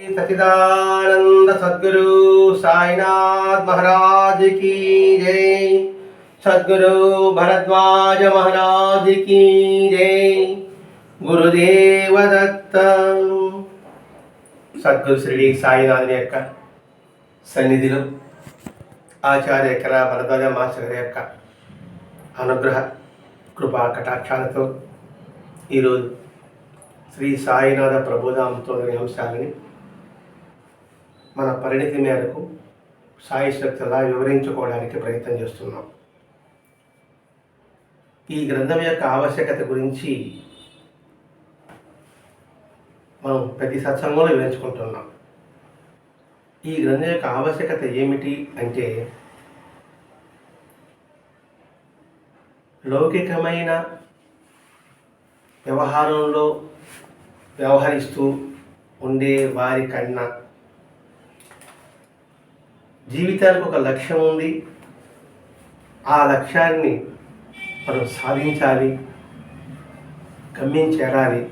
సచిదానంద సద్గురు సాయినాథ్ మహారాజ్ కీ జై. సద్గురు భరద్వాజ మహారాజ్ కీ జై. గురుదేవదత్త సద్గురు శ్రీ సాయినాథుని యొక్క సన్నిధిలో ఆచార్య ఎకర భరద్వాజ మాస్టర్ యొక్క అనుగ్రహ కృపా కటాక్షాలతో ఈరోజు శ్రీ సాయినాథ ప్రబోధంతో అంశాలని మన పరిణితి మేరకు సాయి శక్తులా వివరించుకోవడానికి ప్రయత్నం చేస్తున్నాం. ఈ గ్రంథం యొక్క ఆవశ్యకత గురించి మనం ప్రతి సత్సంగంలో వివరించుకుంటున్నాం. ఈ గ్రంథం యొక్క ఆవశ్యకత ఏమిటి అంటే లౌకికమైన వ్యవహారంలో వ్యవహరిస్తూ ఉండే వారి కన్నా జీవితానికి ఒక లక్ష్యం ఉంది. ఆ లక్ష్యాన్ని మనం సాధించాలి గమ్యం చేరాలి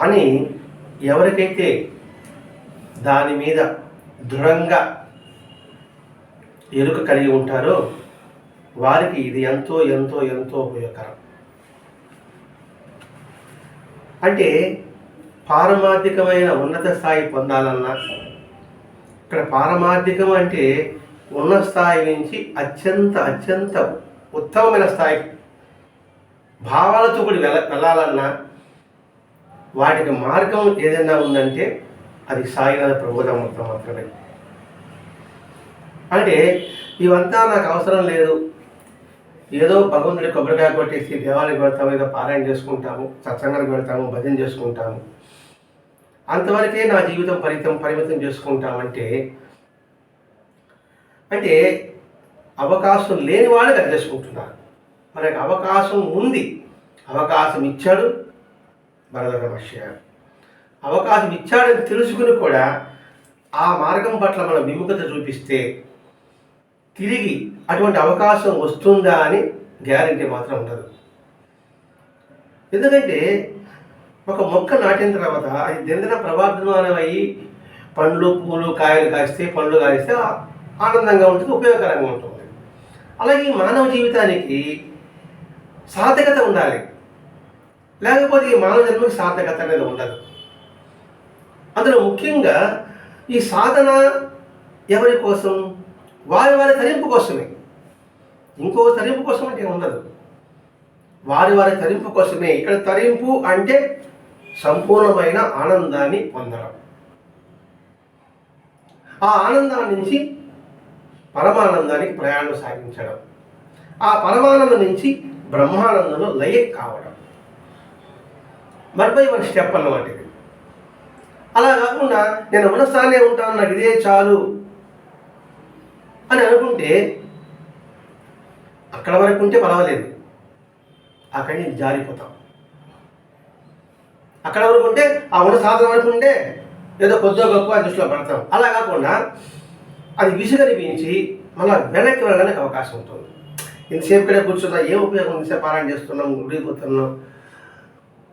అని ఎవరికైతే దాని మీద దృఢంగా ఎరుక కలిగి ఉంటారో వారికి ఇది ఎంతో ఎంతో ఎంతో ఉపయోగకరం. అంటే పారమార్థికమైన ఉన్నత స్థాయి పొందాలన్నా ఇక్కడ పారమార్థికం అంటే ఉన్న స్థాయి నుంచి అత్యంత అత్యంత ఉత్తమమైన స్థాయి భావాలతో కూడి వెళ్ళ వెళ్ళాలన్నా వాటికి మార్గం ఏదైనా ఉందంటే అది సాయినాథ ప్రబోధం మొత్తం మాత్రమే. అంటే ఇవంతా నాకు అవసరం లేదు. ఏదో భగవంతుడి కొబ్బరికాయ కొట్టేసి దేవాలయకి వెళ్తాము ఏదో పారాయణ చేసుకుంటాము సత్సంగానికి వెళ్తాము భజన చేసుకుంటాము. అంతవరకే నా జీవితం పరితం పరిమితం చేసుకుంటామంటే అంటే అవకాశం లేని వాళ్ళు అది చేసుకుంటున్నారు. అవకాశం ఉంది. అవకాశం ఇచ్చాడు భరత మహర్షి అవకాశం ఇచ్చాడని తెలుసుకుని కూడా ఆ మార్గం పట్ల మనం విముఖత చూపిస్తే తిరిగి అటువంటి అవకాశం వస్తుందా అని గ్యారంటీ మాత్రం ఉండదు. ఎందుకంటే ఒక మొక్క నాటిన తర్వాత అది దిందిన ప్రవర్ధమానమయ్యి పండ్లు పూలు కాయలు కాస్తే పండ్లు కాస్తే ఆనందంగా ఉంటుంది ఉపయోగకరంగా ఉంటుంది. అలాగే ఈ మానవ జీవితానికి సార్థకత ఉండాలి. లేకపోతే ఈ మానవ జన్మకి సార్థకత అనేది ఉండదు. అందులో ముఖ్యంగా ఈ సాధన ఎవరి కోసం? వారి వారి తరింపు కోసమే. ఇంకో తరింపు కోసం అంటే ఉండదు. వారి వారి తరింపు కోసమే. ఇక్కడ తరింపు అంటే సంపూర్ణమైన ఆనందాన్ని పొందడం. ఆ ఆనందం నుంచి పరమానందానికి ప్రయాణం సాగించడం. ఆ పరమానందం నుంచి బ్రహ్మానందంలో లయ కావడం. మరిపై మన స్టెప్ అన్నమాట ఇది. అలా కాకుండా నేను ఉన్న స్థానే ఉంటాను నాకు ఇదే చాలు అని అనుకుంటే అక్కడ వరకు ఉంటే పర్వాలేదు. అక్కడి నుంచి జారిపోతాం. అక్కడ వరకు ఉంటే ఆ ఉన్న సాధన వరకు ఉంటే ఏదో కొద్దిగా గొప్ప దృష్టిలో పడతాం. అలా కాకుండా అది విసుగనిపించి మళ్ళీ వెనక్కి వెళ్ళడానికి అవకాశం ఉంటుంది. ఇంతసేపు ఇక్కడ కూర్చున్నా ఏం ఉపయోగం ఇంతసేపు పారాయణ చేస్తున్నాం గుడిపోతున్నాం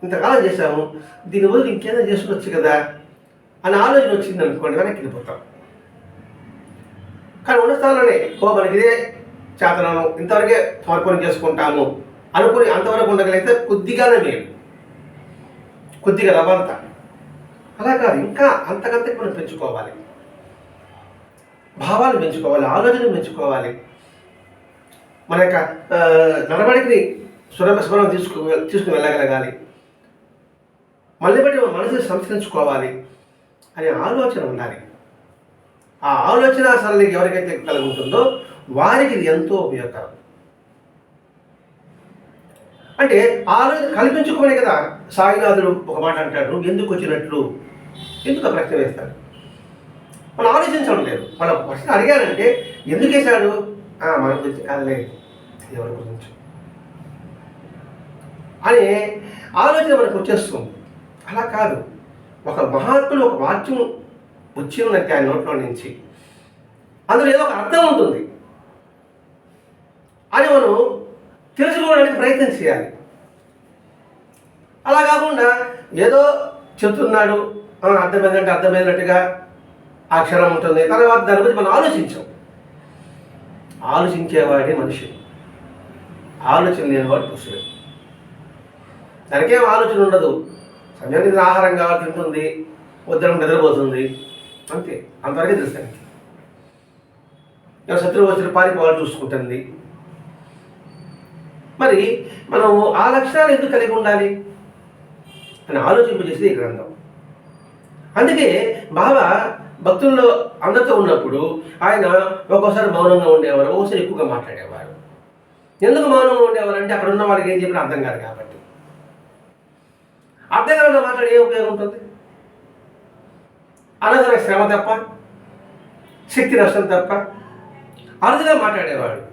ఇంతకాలం చేసాము దీని బదులు ఇంకేదో చేసుకోవచ్చు కదా అని ఆలోచన వచ్చింది అనుకోండి వెనక్కి వెళ్ళిపోతాం. కానీ ఉన్న స్థానంలోనే ఓ మనకి ఇదే చేతనం. ఇంతవరకే సమర్పణ చేసుకుంటాము అనుకుని అంతవరకు ఉండగలిగితే కొద్దిగానే మేలు. కొద్దిగా రవంత. అలా కాదు ఇంకా అంతకంతకు మనం పెంచుకోవాలి. భావాలు పెంచుకోవాలి ఆలోచనలు పెంచుకోవాలి. మన యొక్క ఆ, నడవడికని సులభ స్మరణ తీసుకు తీసుకుని వెళ్ళగలగాలి. మళ్ళీ బట్టి మన మనసుని సంస్కరించుకోవాలి అనే ఆలోచన ఉండాలి. ఆ ఆలోచన సరళి ఎవరికైతే కలిగి ఉంటుందో వారికి ఇది ఎంతో ఉపయోగకరం. అంటే ఆలోచన కల్పించుకోనే కదా. సాయినాథుడు ఒక మాట అంటాడు నువ్వు ఎందుకు వచ్చినట్లు? ఎందుకు ఆ ప్రశ్న వేస్తాడు మనం ఆలోచించడం లేదు. మనం ప్రశ్న అడిగారంటే ఎందుకు వేశాడు? మన గురించి కాదులే. ఎవరి గురించి? అనే ఆలోచన మనకు వచ్చేస్తుంది. అలా కాదు. ఒక మహాత్ముడు ఒక వాక్యం వచ్చిందంటే ఆయన నోట్లో నుంచి. అందులో ఏదో ఒక అర్థం ఉంటుంది. అని మనం తెలుసుకోవడానికి ప్రయత్నం చేయాలి. అలా కాకుండా ఏదో చెప్తున్నాడు అర్థమైందంటే అర్థమైనట్టుగా అక్షరం ఉంటుంది. తర్వాత దాని గురించి మనం ఆలోచించాం. ఆలోచించేవాడే మనిషి. ఆలోచన లేనివాడు పురుషుడు. దానికేం ఆలోచన ఉండదు. సమయానికి ఆహారం కావాలి తింటుంది ఉద్దరం నిద్రపోతుంది. అంతే. అంతవరకే తెలుసు శత్రువు వచ్చిన పారిపోవాలి చూసుకుంటుంది. మరి మనం ఆ లక్షణాలు ఎందుకు కలిగి ఉండాలి? అని ఆలోచింపజేసేది ఈ గ్రంథం. అందుకే బాబా భక్తుల్లో అందరితో ఉన్నప్పుడు ఆయన ఒక్కోసారి మౌనంగా ఉండేవారు ఒక్కోసారి ఎక్కువగా మాట్లాడేవారు. ఎందుకు మౌనంగా ఉండేవారు అంటే అక్కడ ఉన్న వాళ్ళకి ఏం చెప్పినా అర్థం కాదు కాబట్టి. అర్థం కాకుండా మాట్లాడే ఏ ఉపయోగం ఉంటుంది? అనవసర శ్రమ తప్ప శక్తి నష్టం తప్ప అరుదుగా మాట్లాడేవాడు.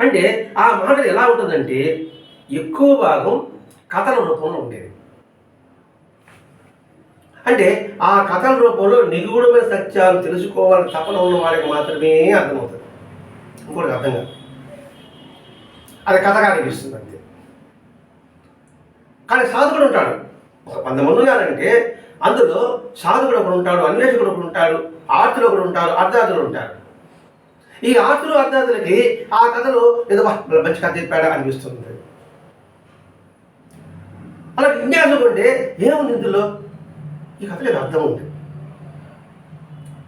అంటే ఆ మాటలు ఎలా ఉంటుందంటే ఎక్కువ భాగం కథల రూపంలో ఉండేది అంటే ఆ కథల రూపంలో నిగూఢమైన సత్యాలు తెలుసుకోవాలని తపన ఉన్న వారికి మాత్రమే అర్థమవుతుంది. ఇంకోటి అర్థం కాదు. అది కథగా అనిపిస్తుంది అంతే. కానీ సాధకుడు ఉంటాడు. ఒక వంద మంది ఉన్నారంటే అందులో సాధకుడు ఒకడు ఉంటాడు అన్వేషకుడు ఒకడు ఉంటాడు ఆర్తులు ఒకడు ఉంటారు అర్ధార్థులు ఉంటారు. ఈ ఆర్తులు అర్ధార్థులకి ఆ కథలో ఏదో మంచి కథ చెప్పాడా అనిపిస్తుంది. అలా విన్యాసం ఉంటే ఏముంది ఇందులో? ఈ కథ ఏదో అర్థం ఉంది.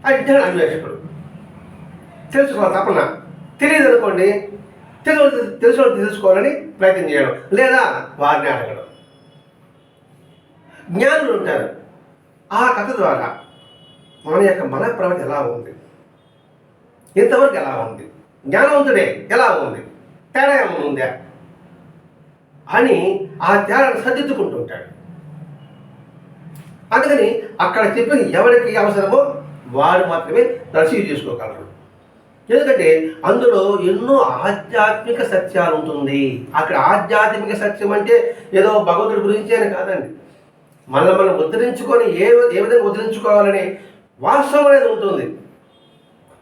అది ఇద్దరు అన్వేషకుడు. తెలుసుకోవాలి తపన తెలియదు అనుకోండి తెలుసు తెలుసు తెలుసుకోవాలని ప్రయత్నం చేయడం లేదా వారిని అడగడం. జ్ఞానులు ఉంటారు. ఆ కథ ద్వారా మన యొక్క మన ప్రవర్తి ఎలా ఉంది? ఇంతవరకు ఎలా ఉంది? జ్ఞానవంతుడే ఎలా ఉంది? తేడా ఏమైనా ఉందా? అని ఆ తేడాను సర్దిద్దుకుంటూ ఉంటాడు. అందుకని అక్కడ చెప్పిన ఎవరికి అవసరమో వారు మాత్రమే రిసీవ్ చేసుకోగలరు ఎందుకంటే అందులో ఎన్నో ఆధ్యాత్మిక సత్యాలు ఉంటుంది. అక్కడ ఆధ్యాత్మిక సత్యం అంటే ఏదో భగవంతుడి గురించి అని కాదండి. మనల్ని మనం ఉద్ధరించుకొని ఏ ఏ విధంగా ఉద్ధరించుకోవాలని వాస్తవం అనేది ఉంటుంది.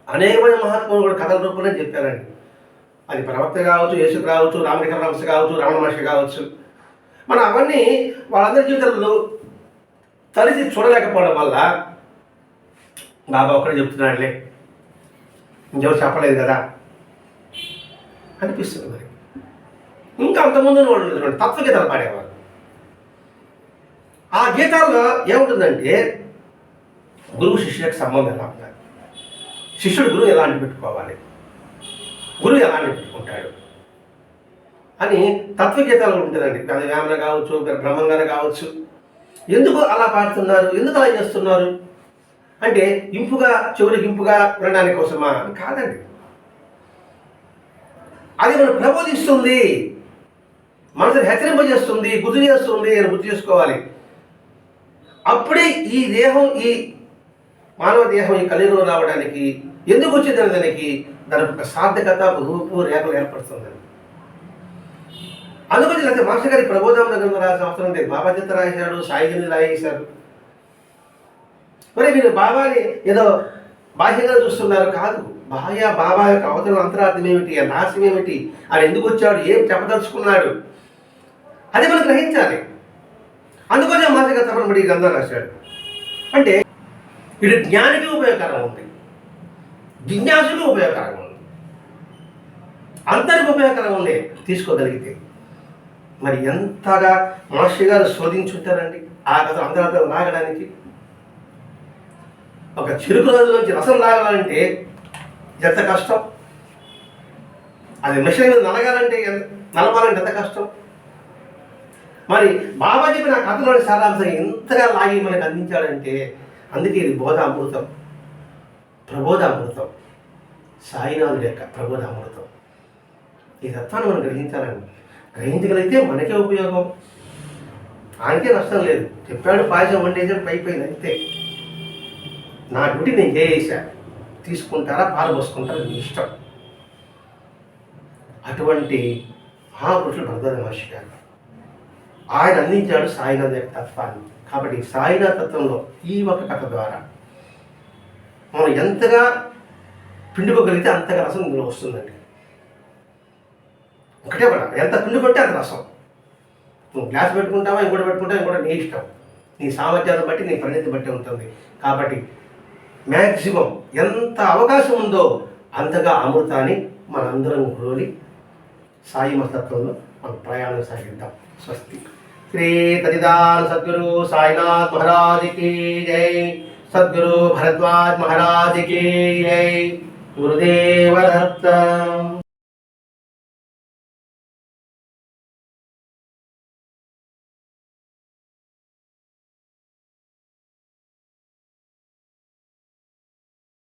అనేకమైన మహాత్ములు కూడా కథల రూపంలో చెప్పారండి. అది ప్రవక్త కావచ్చు యేసు కావచ్చు రామకృష్ణ రమస కావచ్చు రమణ మహర్షి కావచ్చు. మనం అవన్నీ వాళ్ళందరి జీవితంలో తలిసి చూడలేకపోవడం వల్ల బాబా ఒక్కడే చెప్తున్నాడులే. ఇంకెవరు చెప్పలేదు కదా? అనిపిస్తుంది మరి. ఇంకా అంతకుముందు వాళ్ళు ఉన్నటువంటి తత్వగీతాలు పాడేవారు. ఆ గీతాల్లో ఏముంటుందంటే గురువు శిష్యులకు సంబంధం ఎలా ఉండాలి శిష్యుడు గురువు ఎలాంటి పెట్టుకోవాలి? గురువు ఎలాంటి పెట్టుకుంటాడు? అని తత్వగీతాలు ఉంటుందండి. అది వేమన కావచ్చు బ్రహ్మంగాన కావచ్చు. ఎందుకు అలా పాడుతున్నారు? ఎందుకు అలా చేస్తున్నారు? అంటే ఇంపుగా చెవులకు ఇంపుగా వినడానికి కోసమా? అని కాదండి. అది మనం ప్రబోధిస్తుంది. మనసుని హెచ్చరింపజేస్తుంది గుర్తు చేస్తుంది అని గుర్తు చేసుకోవాలి. అప్పుడే ఈ దేహం ఈ మానవ దేహం ఈ కలియుగం రావడానికి ఎందుకు వచ్చిందని దానికి దాని ఒక సార్థకత రూపు రేఖలు ఏర్పడుతుంది. అందుకని లేకపోతే మాస్టర్ గారి ప్రబోధం రాసిన అవసరం లేదు బాబా చిత్త రాశాడు సాయిగిరి రాయేశారు. మరి మీరు బాబాని ఏదో బాహ్యంగా చూస్తున్నారు కాదు. బాహ్య బాబా యొక్క అవతరణ అంతరార్థం ఏమిటి ఆ నాశం ఏమిటి ఆయన ఎందుకు వచ్చాడు ఏం చెప్పదలుచుకున్నాడు అది మనం గ్రహించాలి. అందుకోసం మాస్టర్ గారు తప్పనబడి ఈ గ్రంథం రాశాడు అంటే ఇది జ్ఞానికి ఉపయోగకరం ఉంది. జిజ్ఞాసుకు ఉపయోగకరంగా ఉంది. అందరికి ఉపయోగకరంగా ఉంది తీసుకోగలిగితే. మరి ఎంతగా మహర్షి గారు శోధించుంటారండి? ఆ కథ అందరూ లాగడానికి. ఒక చిరుకు రోజులోంచి రసం లాగాలంటే ఎంత కష్టం? అది మిషన్ మీద నలగాలంటే నలపాలంటే ఎంత కష్టం? మరి బాబా చెప్పిన కథలోని సారాంశం ఎంతగా లాగి మనకు అందించాడంటే అందుకే ఇది బోధామృతం. ప్రబోధామృతం. సాయినాథుడి యొక్క ప్రబోధామృతం. ఈ తత్వాన్ని మనం గ్రహించాలండి. గ్రహించగలిగితే మనకే ఉపయోగం. ఆయనకే నష్టం లేదు. చెప్పాడు పాయసం వండేసాడు పైపోయింది అంతే. నా డ్యూటీ నేను చేసా తీసుకుంటారా పాలు పోసుకుంటారా మీ ఇష్టం. అటువంటి మహాపురుషుడు భరద్వాజ మహర్షి గారు. ఆయన అందించాడు సాయినాథ్ యొక్క తత్వాన్ని. కాబట్టి సాయినాథ్ తత్వంలో ఈ ఒక కథ ద్వారా మనం ఎంతగా పిండుకోగలిగితే అంతగా రసం ఇందులో వస్తుందండి. ఒకటే పడ ఎంత పిండుకుంటే అంత రసం. నువ్వు గ్లాస్ పెట్టుకుంటావా ఇంకోటి పెట్టుకుంటావా ఇంకోటి నీ ఇష్టం. నీ సామర్థ్యాన్ని బట్టి నీ పరిణితి బట్టి ఉంటుంది. కాబట్టి మ్యాక్సిమం ఎంత అవకాశం ఉందో అంతగా అమృతాన్ని మనందరం కోరి సాయి మతత్వంలో మనం ప్రయాణం సాగిద్దాం. స్వస్తి శ్రీ తదిదాన సద్గురు సాయినాథ్ మహారాజ్కి జై సద్గురు భరద్వాజ్ మహారాజ్కి జై గురుదేవ దత్త